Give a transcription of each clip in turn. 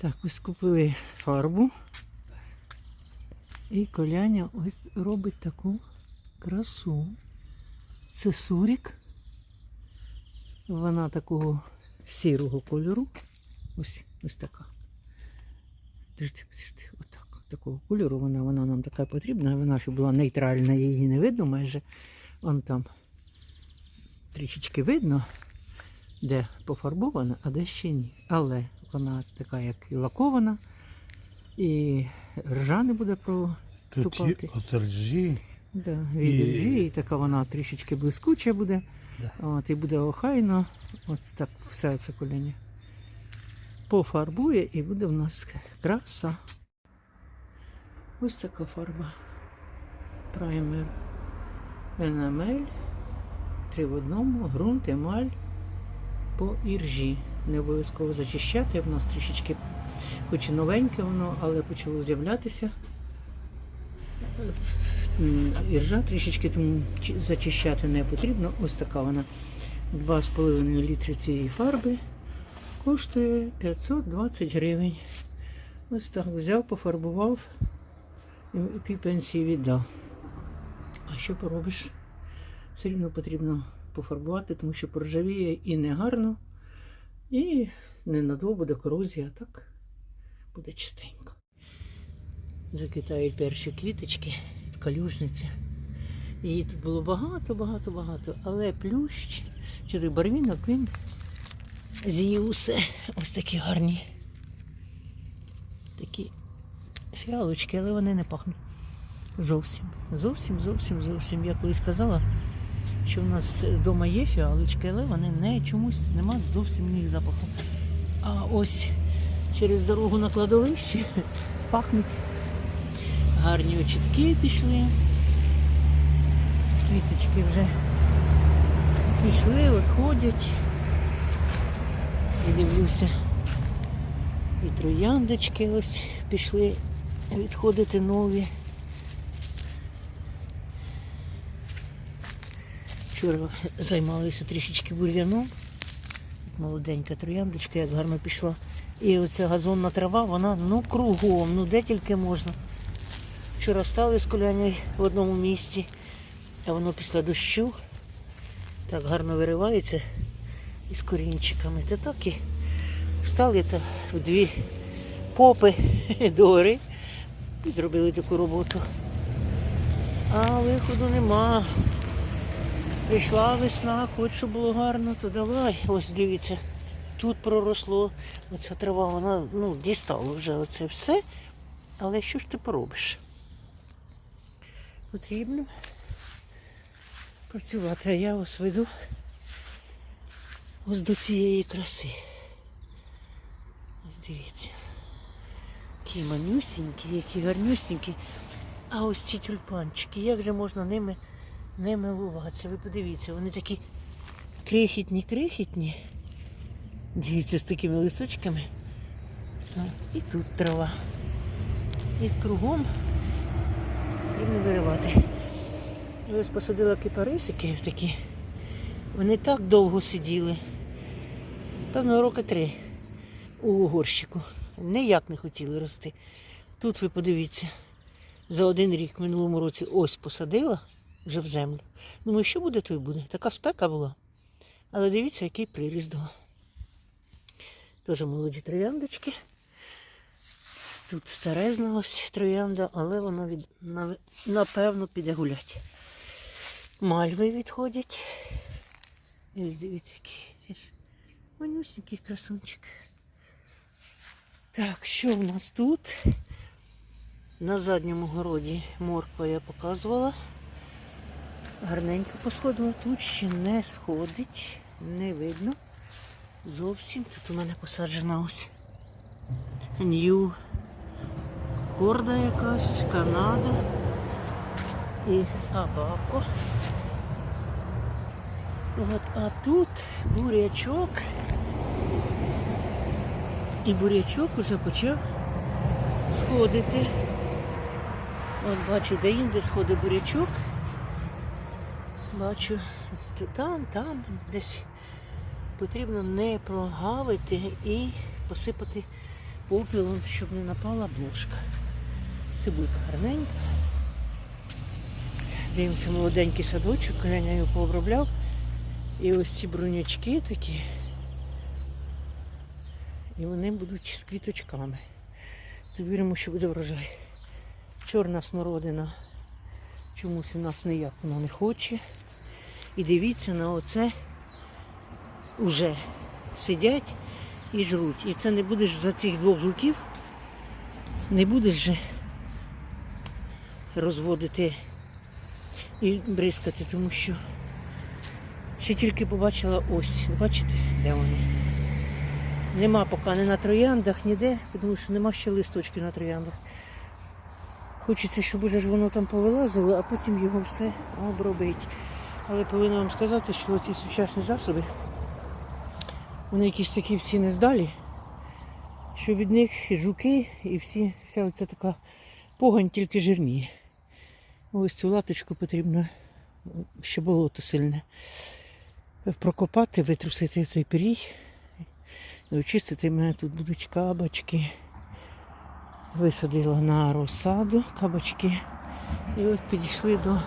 Так, ось купили фарбу. І коляня ось робить таку красу. Це сурік. Вона такого сірого кольору. Ось, ось така. Держите, держите, отак. Такого кольору вона, вона нам така потрібна. Вона щоб була нейтральна, її не видно майже. Вон там трішечки видно, де пофарбована, а де ще ні. Але вона така, як і лакована, і ржа не буде Тут є проступати. от ржі. Да, від І- ржі, і така вона трішечки блискуча буде. Да. От, і буде охайно. Ось так все це коління. Пофарбує і буде в нас краса. Ось така фарба. Праймер. Енамель. Три в одному, ґрунт, емаль по іржі. Не обов'язково зачищати. В нас трішечки, хоч і новеньке воно, але почало з'являтися. Іржа трішечки тому зачищати не потрібно. Ось така вона. 2,5 літри цієї фарби коштує 520 гривень. Ось так взяв, пофарбував і пенсії віддав. А що поробиш? Все рівно потрібно пофарбувати, тому що поржавіє і не гарно, і ненадовго буде корозія, так буде чистенько. Заквітають перші квіточки, калюжниця. Її тут було багато, багато, багато, але плющ той барвінок він з'їв усе. Ось такі гарні. Такі фіалочки, але вони не пахнуть. Зовсім. Зовсім, зовсім, зовсім. Я колись сказала, що в нас вдома є фіалочки, але вони не чомусь нема зовсім їх запаху. А ось через дорогу на кладовище пахнуть. Гарні очітки пішли. Квіточки вже пішли, відходять. І дивлюся. І трояндочки ось пішли відходити нові. Вчора займалися трішечки бур'яном. Молоденька трояндочка, як гарно пішла. І оця газонна трава, вона ну кругом, ну де тільки можна. Вчора стали з коляною в одному місці, а воно після дощу так гарно виривається із корінчиками. Та так і стали та в дві попи догори і зробили таку роботу. А виходу нема. Прийшла весна, хоч щоб було гарно, то давай. Ось дивіться, тут проросло. Оця трава, вона ну, дістала вже оце все. Але що ж ти поробиш? Потрібно працювати, а я ось веду ось до цієї краси. Ось дивіться. Які манюсінькі, які гарнюсінькі. А ось ці тюльпанчики, як же можна ними не милуватися? Ви подивіться, вони такі крихітні, крихітні. Дивіться, з такими листочками. І тут трава. І кругом потрібно виривати. І ось посадила кипарисики такі. Вони так довго сиділи. Певно, роки три у горщику. Ніяк не хотіли рости. Тут ви подивіться, за один рік в минулому році ось посадила вже в землю. Думаю, що буде, то й буде. Така спека була. Але дивіться, який приріст дала. Теж молоді трояндочки. Тут старезна ось троянда, але вона від, напевно піде гулять. Мальви відходять. І ось дивіться, який манюсенький красунчик. Так, що в нас тут? На задньому городі морква я показувала. Гарненько посходила. Тут ще не сходить, не видно. Зовсім. Тут у мене посаджена ось Нью Корда якась, Канада і Абако. От, а тут бурячок. І бурячок вже почав сходити. От бачу, де інде сходить бурячок. Бачу, там, там десь потрібно не прогавити і посипати попілом, щоб не напала блошка. Цибулька гарненька. Дивимося молоденький садочок, коляня його пообробляв. І ось ці бронячки такі. І вони будуть з квіточками. То віримо, що буде врожай. Чорна смородина чомусь у нас ніяк вона не хоче. І дивіться на оце уже сидять і жруть. І це не будеш за цих двох жуків, не будеш же розводити і бризкати, тому що ще тільки побачила ось. Бачите, де вони? Нема поки ні на трояндах, ніде, тому що нема ще листочків на трояндах. Хочеться, щоб уже ж воно там повилазило, а потім його все обробить. Але повинна вам сказати, що ці сучасні засоби, вони якісь такі всі нездалі, що від них жуки, і всі, вся оця така погань тільки жирніє. Ось цю латочку потрібно, ще болото сильне, прокопати, витрусити цей пирій. І очистити мене тут будуть кабачки. Висадила на розсаду кабачки. І ось підійшли до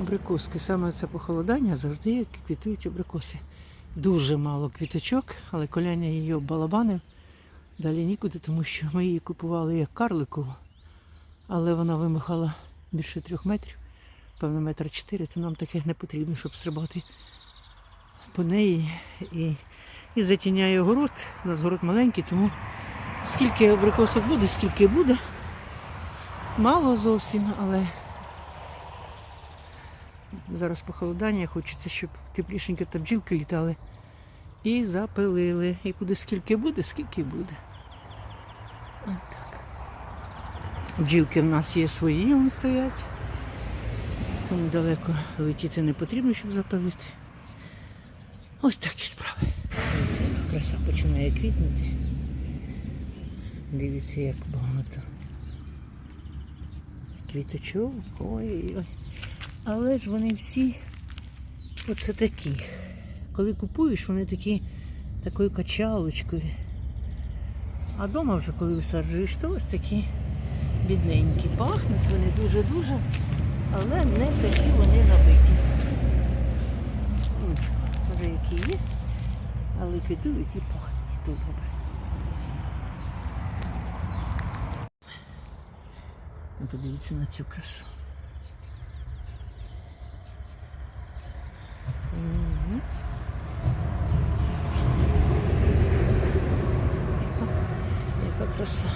абрикоски. Саме це похолодання завжди квітують абрикоси. Дуже мало квіточок, але коляня її оббалабанив. Далі нікуди, тому що ми її купували як карликову, але вона вимахала більше трьох метрів, певно, метр чотири, то нам таких не потрібно, щоб стрибати по неї і, і затіняє город. У нас город маленький, тому скільки абрикосок буде, скільки буде. Мало зовсім, але зараз похолодання, хочеться, щоб теплішенько та бджілки літали. І запилили. І буде скільки буде, скільки буде. От так. Бджілки в нас є свої, вони стоять. Тому далеко летіти не потрібно, щоб запилити. Ось такі справи. Дивіться, краса починає квітнути. Дивіться, як багато. Квіточок, ой-ой. Але ж вони всі оце такі. Коли купуєш, вони такі такою качалочкою. А вдома вже коли висаджуєш, то ось такі бідненькі. Пахнуть вони дуже-дуже, але не такі вони набиті. Вже які є, але квітують і пахнуть. І то добре. Ну, Подивіться на цю красу. Краса.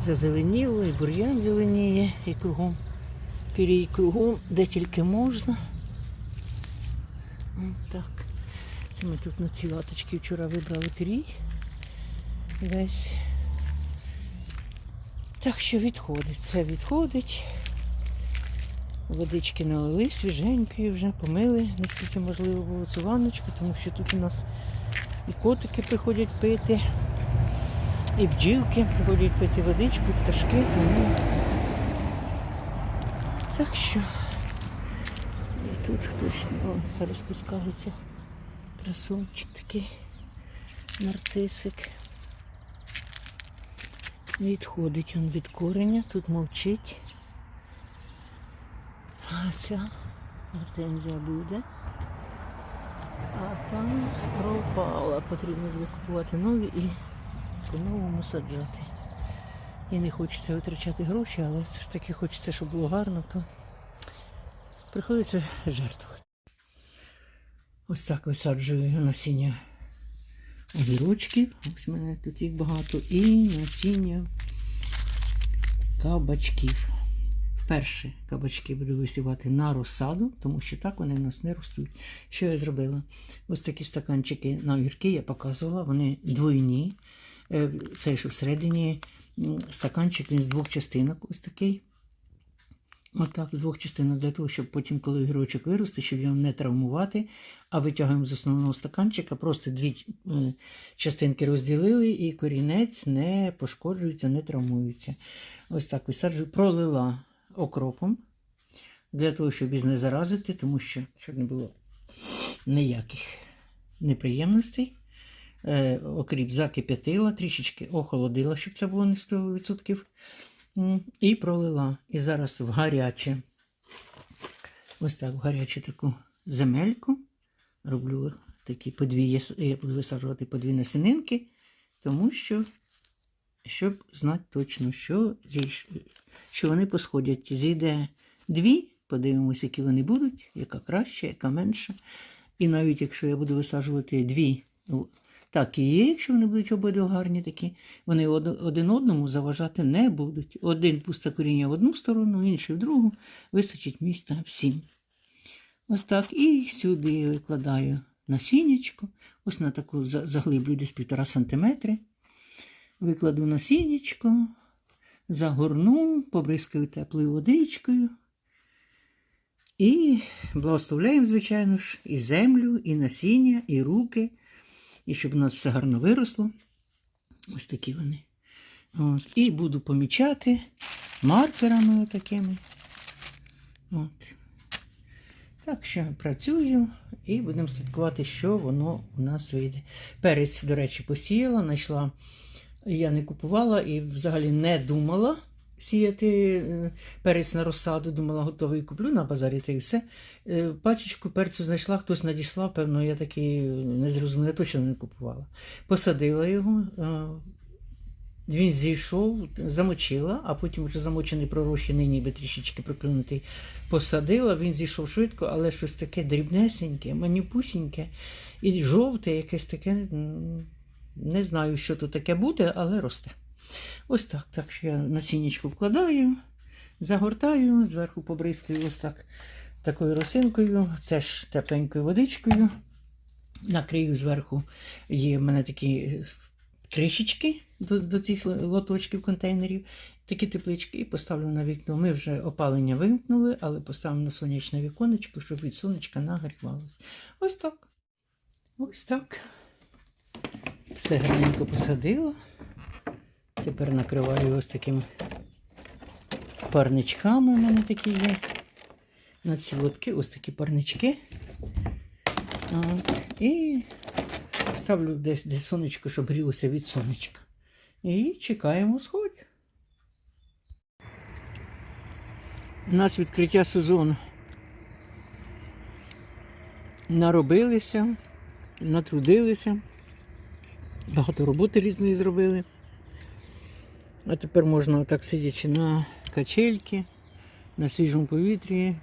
Зазеленіло, і бур'ян зеленіє, і кругом, пірій кругом, де тільки можна. Так. Це ми тут на ці латочки вчора вибрали пірій. Весь. Так що відходить, це відходить. Водички налили свіженької вже, помили, наскільки можливо було цю ванночку, тому що тут у нас і котики приходять пити, і бджілки приходять пити водичку, пташки. Так що і тут хтось о, розпускається. Красунчик такий, нарцисик. Відходить він від кореня, тут мовчить. А ця гортензія буде. А там пропала. Потрібно буде купувати нові і по-новому саджати. І не хочеться витрачати гроші, але все ж таки хочеться, щоб було гарно, то приходиться жертвувати. Ось так висаджую насіння огірочків. Ось у мене тут їх багато. І насіння кабачків. Вперше кабачки буду висівати на розсаду, тому що так вони в нас не ростуть. Що я зробила? Ось такі стаканчики на огірки я показувала, вони двойні. Е, Цей, що всередині стаканчик він з двох частинок, ось такий. Отак, з двох частинок, для того, щоб потім, коли огірочок виросте, щоб його не травмувати, а витягуємо з основного стаканчика, просто дві е, частинки розділили, і корінець не пошкоджується, не травмується. Ось так висаджую, пролила окропом, для того, щоб їх не заразити, тому що, щоб не було ніяких неприємностей. Е, окріп закип'ятила, трішечки охолодила, щоб це було не 100%. І пролила. І зараз в гаряче. Ось так, в гарячу таку земельку. Роблю такі подві, я буду висаджувати по дві насінинки, тому що, щоб знати точно, що, що вони посходять. Зійде дві, подивимося, які вони будуть, яка краще, яка менша. І навіть якщо я буду висаджувати дві, ну, так і якщо вони будуть обидва гарні такі, вони один одному заважати не будуть. Один пусте коріння в одну сторону, інший в другу, вистачить місця всім. Ось так. І сюди я викладаю насіннячко. Ось на таку заглиблю десь півтора сантиметри. Викладу насіннячко, загорну, побризкаю теплою водичкою. І благословляємо, звичайно ж, і землю, і насіння, і руки, і щоб у нас все гарно виросло. Ось такі вони. От. І буду помічати маркерами такими. От. Так що працюю і будемо слідкувати, що воно у нас вийде. Перець, до речі, посіяла, знайшла. Я не купувала і взагалі не думала сіяти е, перець на розсаду. Думала, готовий куплю на базарі та і все. Е, Пачечку перцю знайшла, хтось надіслав, певно, я такий не зрозуміла, я точно не купувала. Посадила його. е, Він зійшов, замочила, а потім вже замочений, пророщений, ніби трішечки проклюнутий, посадила, він зійшов швидко, але щось таке дрібнесеньке, манюпусіньке і жовте, якесь таке. Не знаю, що тут таке буде, але росте. Ось так. Так що я насіннячку вкладаю, загортаю, зверху побризкаю ось так такою росинкою, теж тепленькою водичкою. Накрию зверху. Є в мене такі е, кришечки до, до цих лоточків контейнерів, такі теплички, і поставлю на вікно. Ми вже опалення вимкнули, але поставимо на сонячне віконечко, щоб від сонечка нагрівалося. Ось так. Ось так. Все гарненько посадила. Тепер накриваю ось такими парничками. У мене такі є. На ці лотки ось такі парнички. От. І ставлю десь, десь сонечко, щоб грілося від сонечка. І чекаємо сходь. У нас відкриття сезону. Наробилися, натрудилися, багато роботи різної зробили. А тепер можна отак сидячи на качельці, на свіжому повітрі.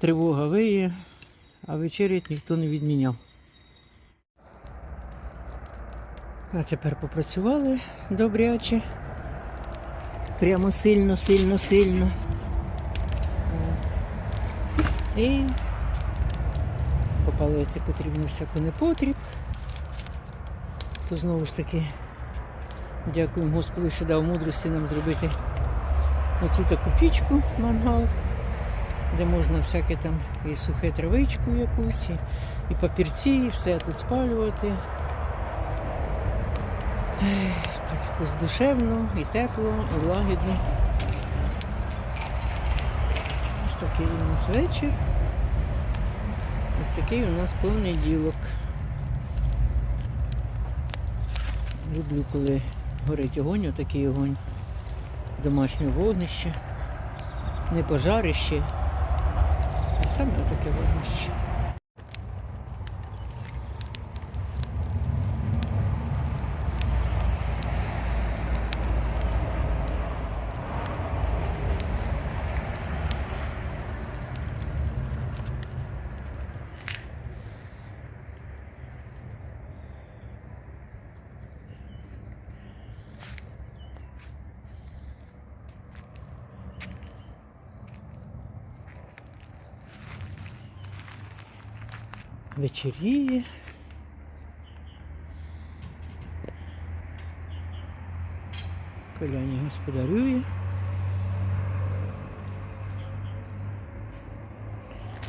Тривога виє, а вечерять ніхто не відміняв. А тепер попрацювали добряче. Прямо сильно, сильно, сильно. І попалити потрібно всяку непотріб. То знову ж таки дякуємо Господу, що дав мудрості нам зробити оцю таку пічку мангал, де можна всяке там і сухе травичку якусь, і, і папірці, і все тут спалювати. Так якось душевно, і тепло, і лагідно. Ось такий у нас вечір. Ось такий у нас понеділок. Люблю, коли горить огонь, отакий огонь. Домашнє вогнище. Не пожарище, а саме таке вогнище. Вечеріє. Коляні господарює.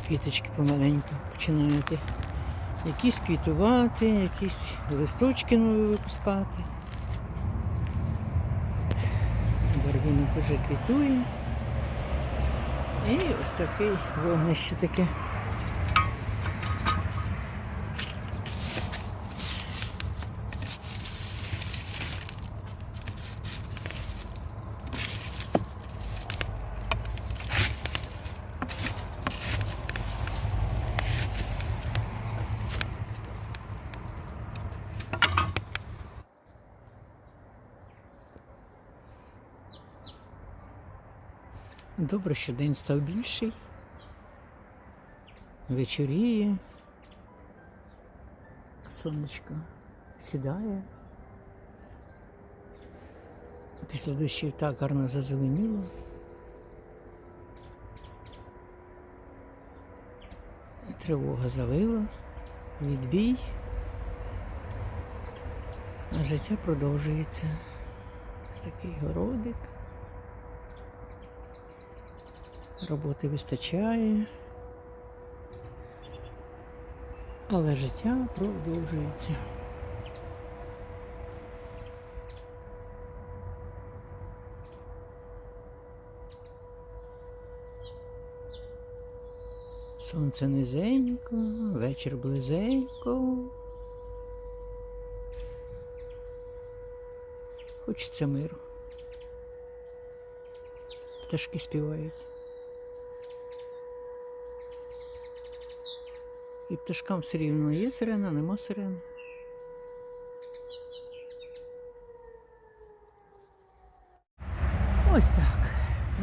Квіточки помаленьку починають якісь квітувати, якісь листочки нові випускати. Барвінок вже квітує. І ось такий вогнище таке. Добре, що день став більший. Вечоріє. Сонечко сідає. Після дощів так гарно зазеленіло. Тривога завила, відбій. А життя продовжується. Ось такий городик. Роботи вистачає. Але життя продовжується. Сонце низенько, вечір близенько. Хочеться миру. Пташки співають. І пташкам все рівно є сирена, нема сирени. Ось так.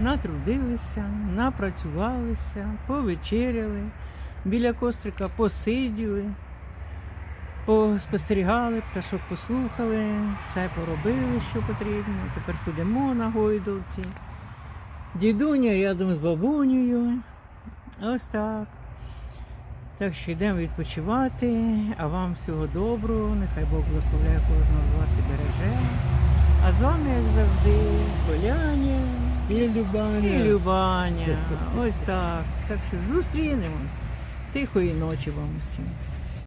Натрудилися, напрацювалися, повечеряли, біля кострика посиділи, поспостерігали, пташок послухали, все поробили, що потрібно. Тепер сидимо на гойдолці. Дідуня рядом з бабунею. Ось так. Так що йдемо відпочивати, а вам всього доброго, нехай Бог благословляє кожного з вас і береже. А з вами, як завжди, Коляня І Любаня. і Любаня. Ось так. Так що зустрінемось. Тихої ночі вам усім.